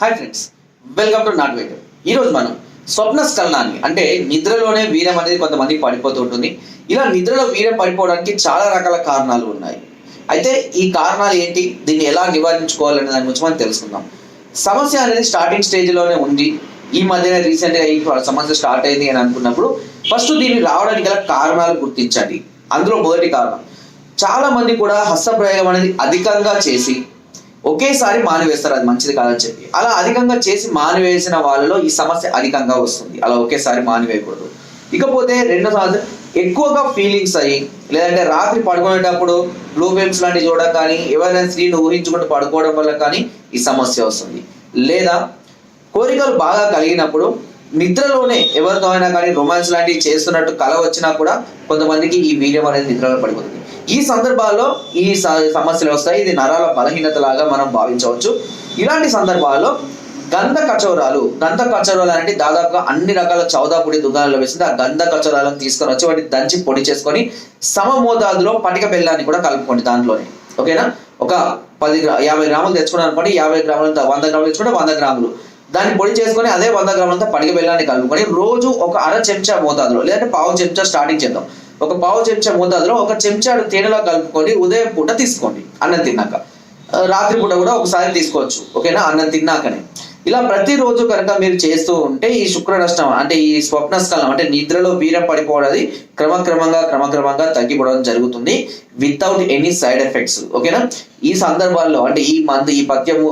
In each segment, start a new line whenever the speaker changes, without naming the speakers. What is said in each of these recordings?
Hi friends welcome to not wait ఈరోజు మనం స్వప్న స్కలనాన్ని అంటే నిద్రలోనే వీరం అనేది కొంతమందికి పడిపోతూ ఉంటుంది. ఇలా నిద్రలో వీరం పడిపోవడానికి చాలా రకాల కారణాలు ఉన్నాయి. అయితే ఈ కారణాలు ఏంటి? దీన్ని ఎలా నివారించుకోవాలనే దాని గురించి మనం తెలుసుకుందాం. సమస్య అనేది స్టార్టింగ్ స్టేజ్లోనే ఉంది. ఈ మధ్యన రీసెంట్గా ఈ సమస్య స్టార్ట్ అయింది అని అనుకున్నప్పుడు ఫస్ట్ దీన్ని రావడానికి గల కారణాలు గుర్తించండి. అందులో మొదటి కారణం చాలా మంది కూడా హస్తప్రయోగం అనేది అధికంగా చేసి ఒకేసారి మానివేస్తారు అది మంచిది కాదని చెప్పి. అలా అధికంగా చేసి మానివేసిన వాళ్ళలో ఈ సమస్య అధికంగా వస్తుంది. అలా ఒకేసారి మానివేయకూడదు. ఇకపోతే రెండో సమస్య ఎక్కువగా ఫీలింగ్స్ అయ్యి లేదంటే రాత్రి పడుకునేటప్పుడు బ్లూ ఫిల్మ్స్ లాంటివి చూడడం కానీ ఎవరైనా స్త్రీని ఊహించుకుంటూ పడుకోవడం వల్ల కానీ ఈ సమస్య వస్తుంది. లేదా కోరికలు బాగా కలిగినప్పుడు నిద్రలోనే ఎవరితో అయినా కానీ రొమాన్స్ లాంటివి చేస్తున్నట్టు కల వచ్చినా కూడా కొంతమందికి ఈ వీర్యం అనేది నిద్రలో పడిపోతుంది. ఈ సందర్భాల్లో ఈ సమస్యలు వస్తాయి. ఇది నరాల బలహీనత లాగా మనం భావించవచ్చు. ఇలాంటి సందర్భాల్లో గంధ కచోరాలు గంధ కచోరాలు అంటే దాదాపుగా అన్ని రకాల చౌదా పొడి దుకాణాల్లో వేసింది. ఆ గంధ కచోరాలను తీసుకొని వచ్చి వాటిని దంచి పొడి చేసుకొని సమ మోతాదులో పటిక బెల్లాన్ని కూడా కలుపుకోండి దాంట్లోనే. ఓకేనా? ఒక పది గ్రా యాభై గ్రాములు తెచ్చుకున్నాను అనుకోండి యాభై గ్రాములు వంద గ్రాములు తెచ్చుకుంటే వంద గ్రాములు. దాన్ని పొడి చేసుకొని అదే వంద గ్రాములతో పడిగ బెల్లాన్ని కలుపుకొని రోజు ఒక అర చెంచా మోతాదులో లేదంటే పావు చెంచా స్టార్టింగ్ చేద్దాం. ఒక పావు చెంచా మోతాదులో ఒక చెంచాడు తేనెలో కలుపుకొని ఉదయం పూట తీసుకోండి అన్నం తిన్నాక. రాత్రి పూట కూడా ఒకసారి తీసుకోవచ్చు ఓకేనా? అన్నం తిన్నాకనే. ఇలా ప్రతిరోజు కనుక మీరు చేస్తూ ఉంటే ఈ శుక్ర నష్టం అంటే ఈ స్వప్న స్థలం అంటే నిద్రలో వీర పడిపోవడం క్రమక్రమంగా క్రమక్రమంగా తగ్గిపోవడం జరుగుతుంది వితౌట్ ఎనీ సైడ్ ఎఫెక్ట్స్ ఓకేనా ఈ సందర్భాల్లో అంటే ఈ మందు ఈ పథ్యము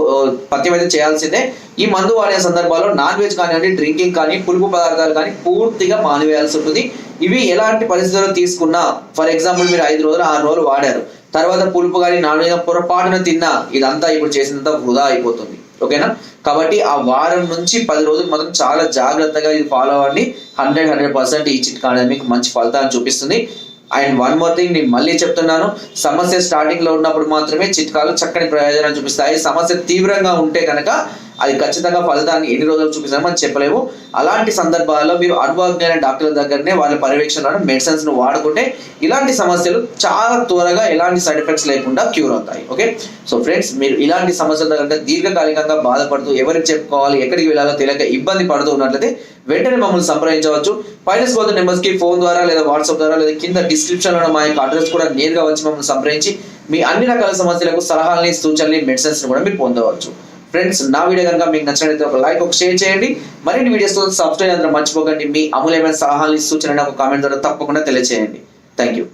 పథ్యం అయితే చేయాల్సిందే. ఈ మందు వాడే సందర్భాల్లో నాన్ వెజ్ కానివ్వండి డ్రింకింగ్ కానీ పులుపు పదార్థాలు కానీ పూర్తిగా మానివేయాల్సి ఉంటుంది. ఇవి ఎలాంటి పరిస్థితుల్లో తీసుకున్నా ఫర్ ఎగ్జాంపుల్ మీరు ఐదు రోజులు ఆరు రోజులు వాడారు. తర్వాత పులుపు కానీ నాన్ వెజ్ పొరపాటున తిన్నా ఇదంతా ఇప్పుడు చేసినంత వృధా అయిపోతుంది. ఓకేనా? కాబట్టి ఆ వారం నుంచి పది రోజులు మాత్రం చాలా జాగ్రత్తగా ఇది ఫాలో అవ్వండి. హండ్రెడ్ హండ్రెడ్ పర్సెంట్ ఈ చిట్కా అనేది మీకు మంచి ఫలితాన్ని చూపిస్తుంది. అండ్ వన్ మోర్ థింగ్ నేను మళ్ళీ చెప్తున్నాను. సమస్య స్టార్టింగ్లో ఉన్నప్పుడు మాత్రమే చిట్కాలు చక్కని ప్రయోజనం చూపిస్తాయి. సమస్య తీవ్రంగా ఉంటే కనుక అది ఖచ్చితంగా ఫలితాన్ని ఎన్ని రోజులు చూపిస్తామని చెప్పలేము. అలాంటి సందర్భాల్లో మీరు అనుభవజ్ఞైన డాక్టర్ల దగ్గరనే వాళ్ళ పర్యవేక్షణలో మెడిసిన్స్ను వాడుకుంటే ఇలాంటి సమస్యలు చాలా త్వరగా ఎలాంటి సైడ్ ఎఫెక్ట్స్ లేకుండా క్యూర్ అవుతాయి. ఓకే? సో ఫ్రెండ్స్ మీరు ఇలాంటి సమస్యల దగ్గర దీర్ఘకాలికంగా బాధపడుతూ ఎవరికి చెప్పుకోవాలి ఎక్కడికి వెళ్ళాలో తెలియక ఇబ్బంది పడుతూ ఉన్నట్లయితే వెంటనే మమ్మల్ని సంప్రదించవచ్చు. పైన పోతున్న నెంబర్స్కి ఫోన్ ద్వారా లేదా వాట్సాప్ ద్వారా లేదా కింద డిస్క్రిప్షన్లో మా యొక్క అడ్రస్ కూడా నేరుగా వచ్చి మమ్మల్ని సంప్రదించి మీ అన్ని రకాల సమస్యలకు సలహాలని సూచనలు మెడిసిన్స్ కూడా మీరు పొందవచ్చు. ఫ్రెండ్స్ నా వీడియో కనుక మీకు నచ్చినట్లయితే ఒక లైక్ ఒక షేర్ చేయండి. మరిన్ని వీడియోస్తో సబ్స్క్రైబ్ అందరూ మర్చిపోకండి. మీ అమూల్యమైన సలహాలు సూచనలు ఒక కామెంట్ ద్వారా తప్పకుండా తెలియజేయండి థ్యాంక్ యూ